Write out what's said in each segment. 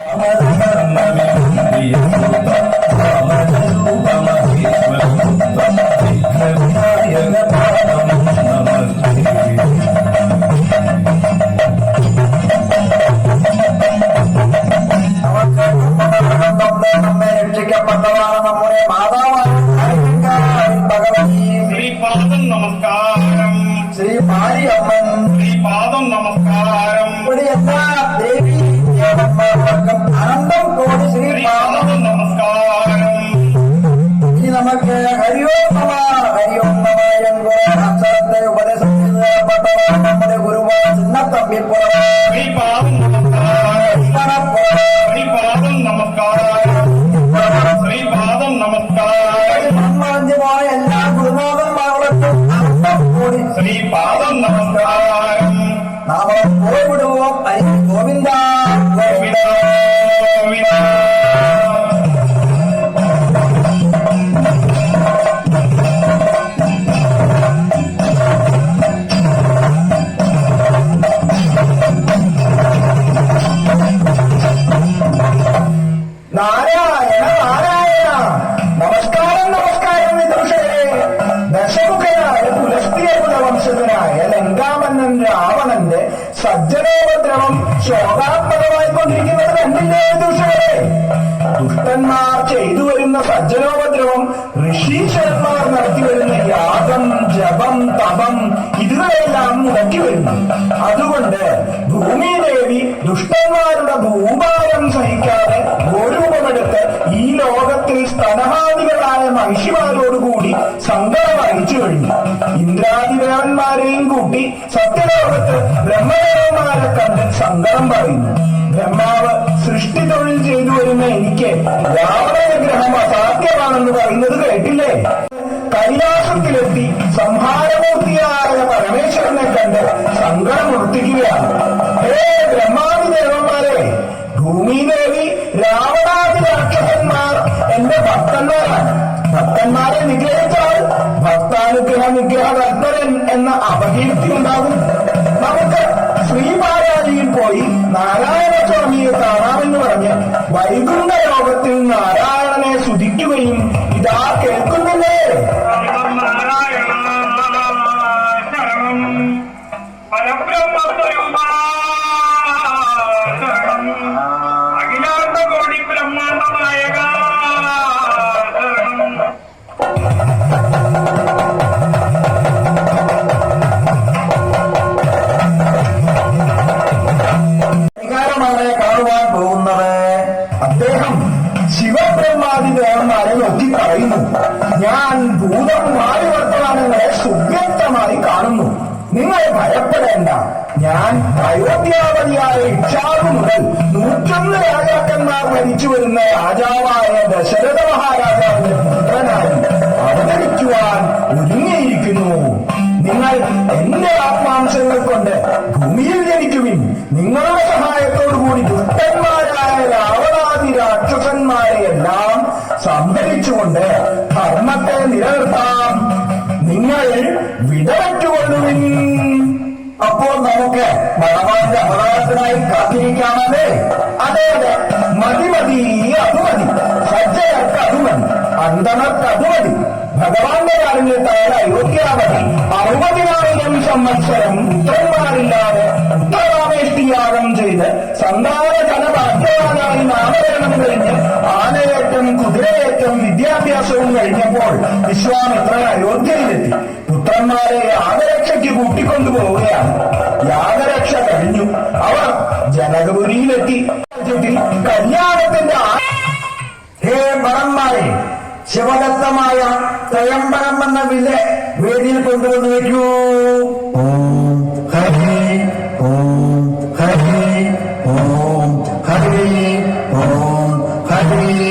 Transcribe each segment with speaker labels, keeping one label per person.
Speaker 1: നമുക്ക് நமக்கு ஹரியோம் நம ஹரியோம்
Speaker 2: நம என்கிற
Speaker 1: அச்சரத்தை உபதேசம் செய்யப்பட்டவர் நம்முடைய குருவான்
Speaker 2: சின்ன
Speaker 1: தம்பி புறவன் நமஸ்காரம் நமஸ்காரம் ஸ்ரீ எல்லா குருநாதன் மாவட்டத்தில் ஸ்ரீ பாதம் நமஸ்காரம் நாம போய்விடுவோம் அறிந்து கோவிந்தா. கோவிந்தா கோவிந்தா. വരുന്നു അതുകൊണ്ട് ഭൂമിദേവി ദുഷ്ടന്മാരുടെ ഭൂഭാരം സഹിക്കാതെ ഗോരൂപമെടുത്ത് ഈ ലോകത്തിൽ സ്തനഹാദികളായ മഹിഷിമാരോടുകൂടി സങ്കടം വഹിച്ചു കഴിഞ്ഞു. ഇന്ദ്രാദിദേവന്മാരെയും കൂട്ടി സത്യലോകത്ത് ബ്രഹ്മദേവന്മാരെ കണ്ട് സങ്കടം പറയുന്നു. ബ്രഹ്മാവ് സൃഷ്ടി തൊഴിൽ ചെയ്തു വരുന്ന എനിക്ക് രാവണഗ്രഹം അസാധ്യമാണെന്ന് പറയുന്നത് കേട്ടില്ലേ? കൈലാസത്തിലെത്തി പരമേശ്വരനെ കണ്ട് ഉറപ്പിക്കുകയാണ്. ഹേ ബ്രഹ്മാവി ദേവന്മാരെ ഭൂമിദേവി രാവണാദി രാക്ഷസന്മാർ എന്റെ ഭക്തന്മാരാണ്. ഭക്തന്മാരെ നിഗ്രഹിച്ചാൽ ഭക്താനുഗ്രഹ നിഗ്രഹ കർത്തരൻ എന്ന അപകീർത്തി ഉണ്ടാകും. നമുക്ക് ശ്രീപാരാജിയിൽ പോയി നാരായണ സ്വാമിയെ കാണാമെന്ന് പറഞ്ഞ് വൈകുണ്ഠ ഭയപ്പെടേണ്ട ഞാൻ അയോധ്യാപതിയായ ഇക്ഷാകു മുതൽ നൂറ്റൊന്ന് രാജാക്കന്മാർ ഭരിച്ചു വരുന്ന രാജാവായ ദശരഥ മഹാരാജാവിന്റെ പുത്രനായി അവതരിക്കുവാൻ ഒരുങ്ങിയിരിക്കുന്നു. നിങ്ങൾ എന്റെ ആത്മാംശങ്ങൾ കൊണ്ട് ഭൂമിയിൽ ജനിക്കുവിൻ. നിങ്ങളുടെ സഹായത്തോടുകൂടി ദുഷ്ടന്മാരായ രാവണാദി രാക്ഷസന്മാരെ എല്ലാം സംഭരിച്ചുകൊണ്ട് ധർമ്മത്തെ നിലനിർത്താം. നിങ്ങൾ വിടവറ്റുകൊള്ളുവിൻ അപ്പോൾ നമുക്ക് ഭഗവാന്റെ അവതാരത്തിനായി കാത്തിരിക്കാമല്ലേ? അതെ അതെ മതി മതി അത് മതി സജ്ജയർക്ക് അത് മതി അന്തണർക്ക് അത് മതി ഭഗവാന്റെ കാരുണ്യത്താൽ അയോഗ്യാവതി അറുപതിനായിരം സംവത്സരം പുത്രന്മാരില്ലാതെ ഉത്തരാമേഷ്ടിയാഗം ചെയ്ത് സന്താന ജനഭാഗ്യവാനായി നാമകരണം കഴിഞ്ഞ് ആനയേറ്റം കുതിരയേറ്റം വിദ്യാഭ്യാസവും കഴിഞ്ഞപ്പോൾ വിശ്വാമിത്രൻ അയോധ്യയിലെത്തി. പുത്രന്മാരെ യാഗരക്ഷയ്ക്ക് കൂട്ടിക്കൊണ്ടുപോവുകയാണ്. യാഗരക്ഷ കഴിഞ്ഞു. അവർ ജനകപുരിയിലെത്തി. കല്യാണത്തിന്റെ ഹേ മറന്മാരെ ശിവദത്തമായ ത്രയംബരം എന്ന വില്ല് വേദിയിൽ കൊണ്ടുവന്ന് വയ്ക്കൂ. ഓം ഹരി ഓം ഹരി ഓം ഹരി ഓം ഹരി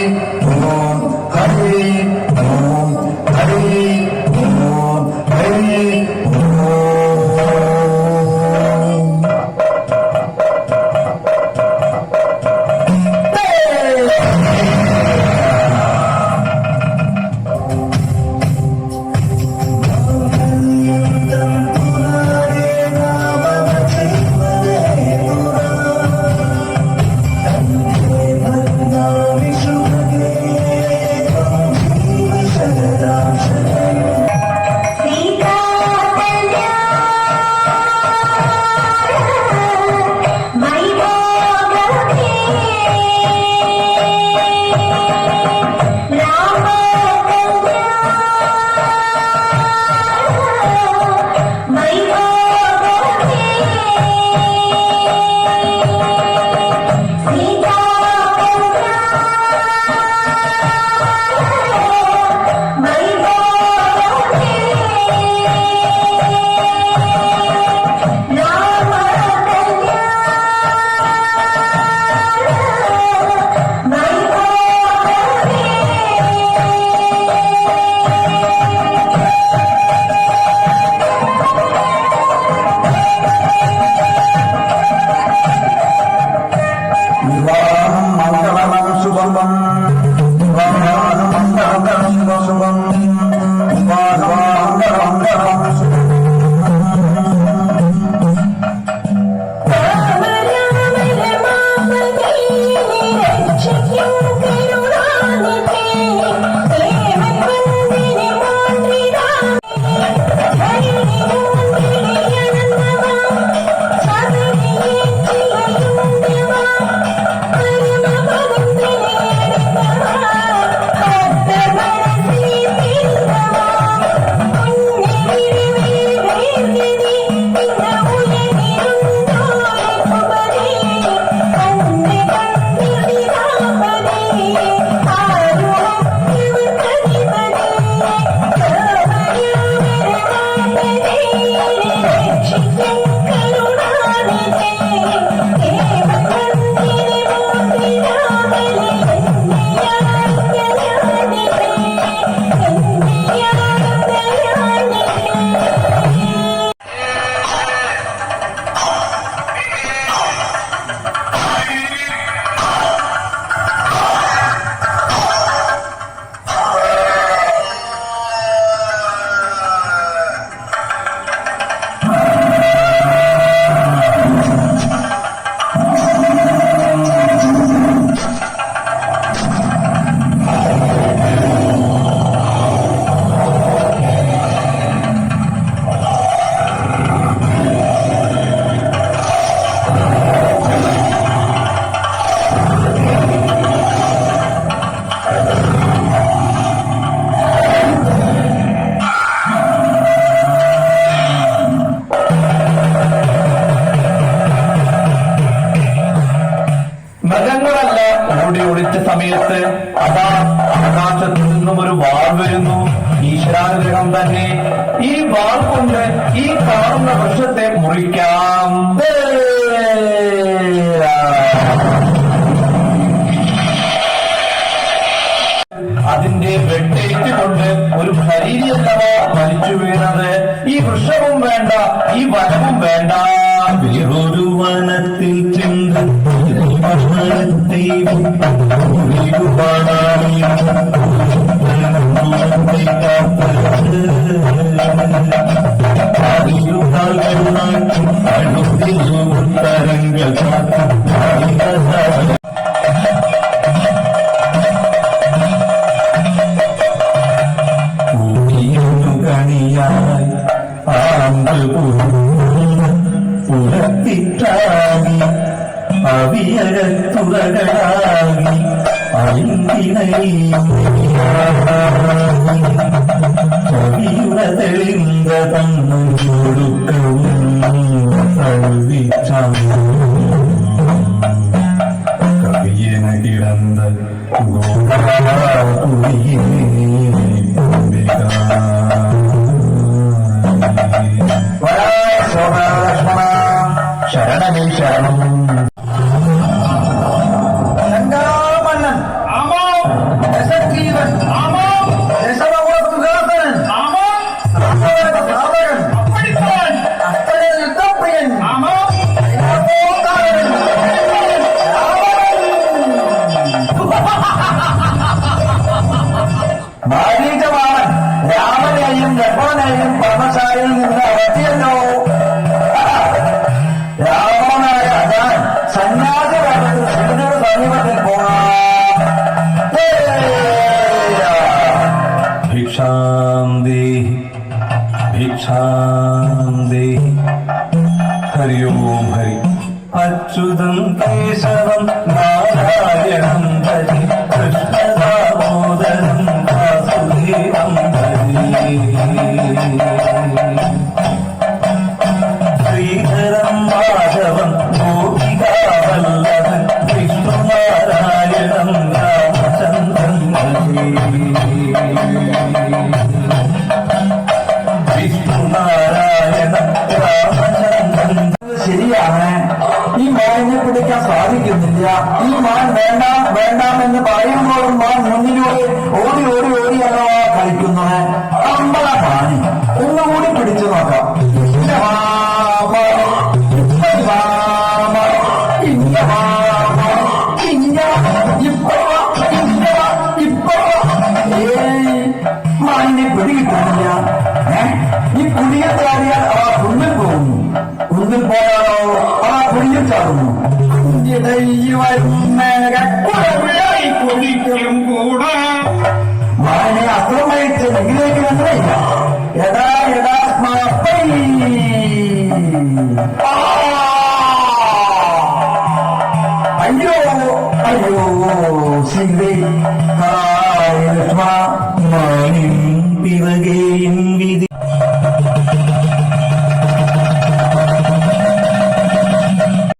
Speaker 3: സമയത്ത് അതാ ആകാശത്തു നിന്നും ഒരു വാൾ വരുന്നു. ഈശ്വരാനുഗ്രഹം തന്നെ. ഈ വാൾ കൊണ്ട് ഈ കാണുന്ന വൃക്ഷത്തെ മുറിക്കാം. അതിന്റെ വെട്ടേറ്റ് കൊണ്ട് ഒരു ഭരീരിയല്ലവ വലിച്ചു വീണത്. ഈ വൃക്ഷവും വേണ്ട ഈ വനവും വേണ്ട.
Speaker 4: தரங்கள் തന്നും കൊടുക്കവും
Speaker 5: ലക്ഷ്മണനെയും പർണശാലയിൽ നിന്ന് അകറ്റിയല്ലോ രാമനായ അജാൻ സന്യാസി വേണ്ടത് സമീപത്തിൽ പോകാം
Speaker 4: ഭിക്ഷാന്തി ഹരി ഓം ഹരി അച്യുതം കേശവം നാരായണം
Speaker 5: മാനിനെ പിടികിട്ടുന്നില്ല? ഈ കുടിയിൽ ചാടിയാൽ ആ കുന്നിൽ പോകുന്നു കുന്നിൽ പോയാലോ ആ കുടിയിൽ ചാടുന്നു ഇടയിൽ വരുന്ന
Speaker 2: കുഴവിളി കുടിക്കും കൂടെ
Speaker 5: മാനെ അക്രമിച്ച് നെങ്കിലേക്ക് വന്നില്ല എടാ എടാ മാപ്പൈ അയ്യോ അയ്യോ ഹായ് ലക്ഷ്മ
Speaker 4: മാനിൻ പിറകെയും വിധി